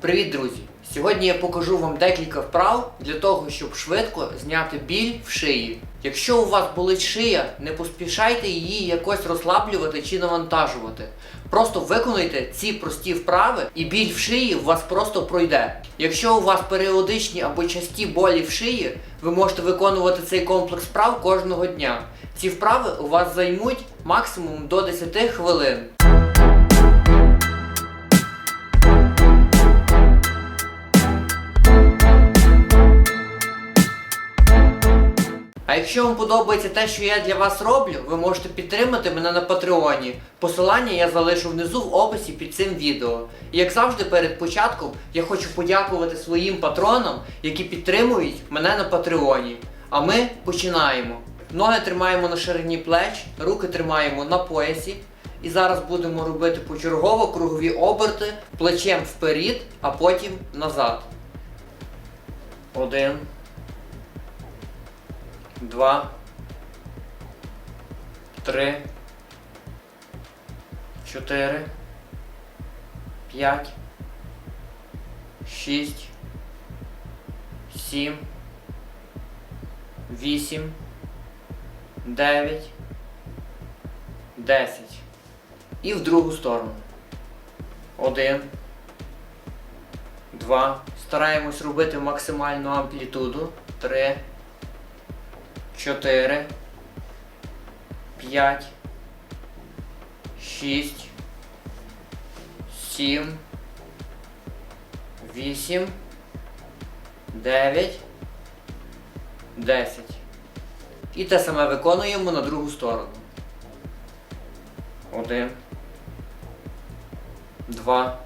Привіт, друзі! Сьогодні я покажу вам декілька вправ для того, щоб швидко зняти біль в шиї. Якщо у вас болить шия, не поспішайте її якось розслаблювати чи навантажувати. Просто виконуйте ці прості вправи, і біль в шиї у вас просто пройде. Якщо у вас періодичні або часті болі в шиї, ви можете виконувати цей комплекс вправ кожного дня. Ці вправи у вас займуть максимум до 10 хвилин. Якщо вам подобається те, що я для вас роблю, ви можете підтримати мене на Патреоні. Посилання я залишу внизу в описі під цим відео. І як завжди, перед початком я хочу подякувати своїм патронам, які підтримують мене на Патреоні. А ми починаємо. Ноги тримаємо на ширині плеч, руки тримаємо на поясі. І зараз будемо робити почергово кругові оберти плечем вперед, а потім назад. Один два, три, чотири, п'ять, шість, сім, вісім, дев'ять, десять. І в другу сторону. Один. Два. Стараємось робити максимальну амплітуду. Три. 4, 5, 6, 7, 8, 9, 10. І те саме виконуємо на другу сторону. 1, 2,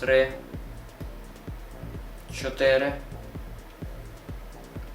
3, 4,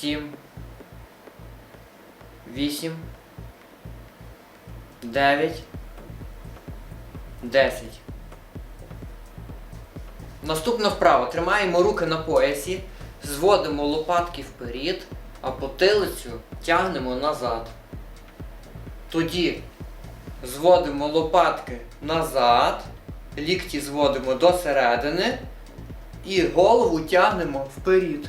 сім, вісім, дев'ять, десять. Наступна вправа. Тримаємо руки на поясі, зводимо лопатки вперед, а потилицю тягнемо назад. Тоді зводимо лопатки назад, лікті зводимо до середини і голову тягнемо вперед.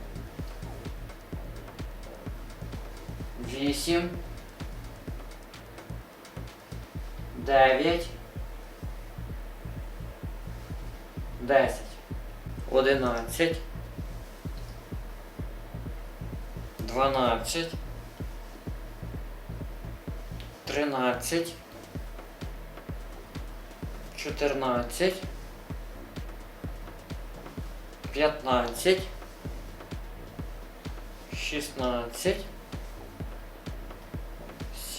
Вісім. Дев'ять. Десять. Одинадцять. Дванадцять. Тринадцять. Чотирнадцять. П'ятнадцять. Шістнадцять.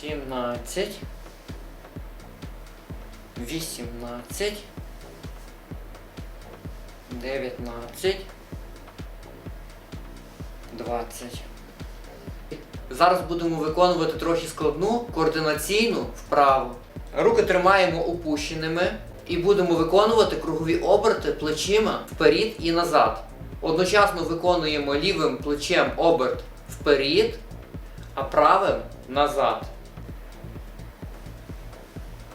17, 18, 19, 20. Зараз будемо виконувати трохи складну координаційну вправу. Руки тримаємо опущеними і будемо виконувати кругові оберти плечима вперед і назад. Одночасно виконуємо лівим плечем оберт вперед, а правим назад.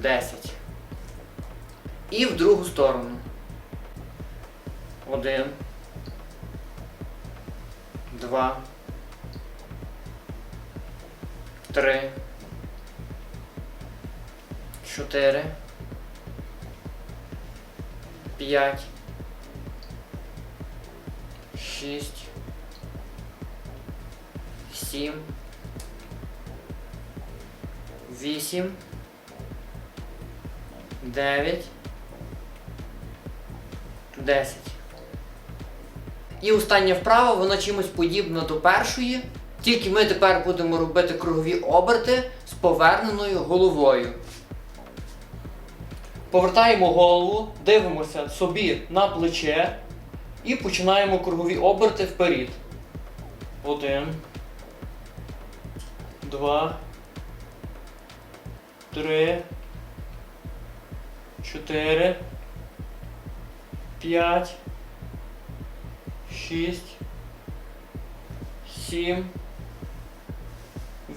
десять. І в другу сторону. Один. Два. Три. Чотири. П'ять. Шість. Сім. Вісім. Дев'ять. Десять. І остання вправа, вона чимось подібна до першої, тільки ми тепер будемо робити кругові оберти з поверненою головою. Повертаємо голову, дивимося собі на плече і починаємо кругові оберти вперед. Один. Два. Три. Чотири. П'ять. Шість. Сім.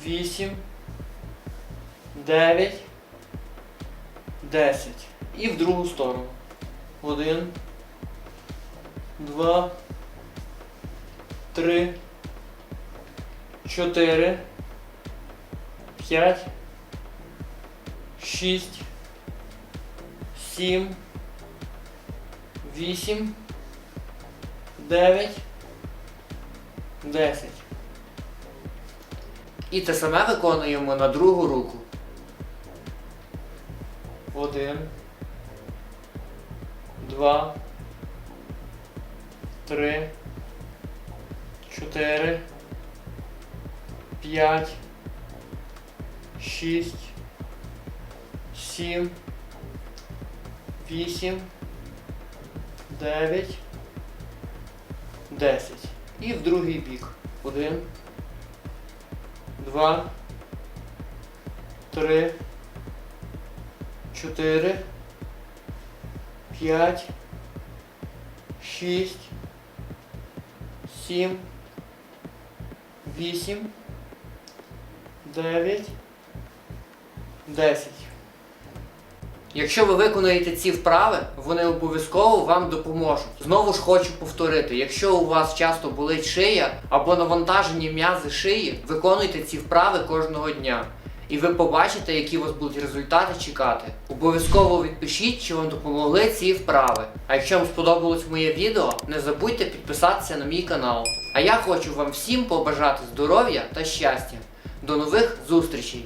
Вісім. Дев'ять. 10. І в другу сторону. Один. Два. Три. Чотири. П'ять. Шість. Сім. Вісім. Дев'ять. Десять. І те саме виконуємо на другу руку. Один. Два. Три. Чотири. П'ять. Шість. Сім. Вісім. Дев'ять. Десять. І в другий бік. Один. Два. Три чотири, п'ять, шість, сім, вісім, дев'ять, десять. Якщо ви виконаєте ці вправи, вони обов'язково вам допоможуть. Знову ж хочу повторити: якщо у вас часто болить шия або навантажені м'язи шиї, виконуйте ці вправи кожного дня. І ви побачите, які у вас будуть результати чекати. Обов'язково відпишіть, чи вам допомогли ці вправи. А якщо вам сподобалось моє відео, не забудьте підписатися на мій канал. А я хочу вам всім побажати здоров'я та щастя. До нових зустрічей!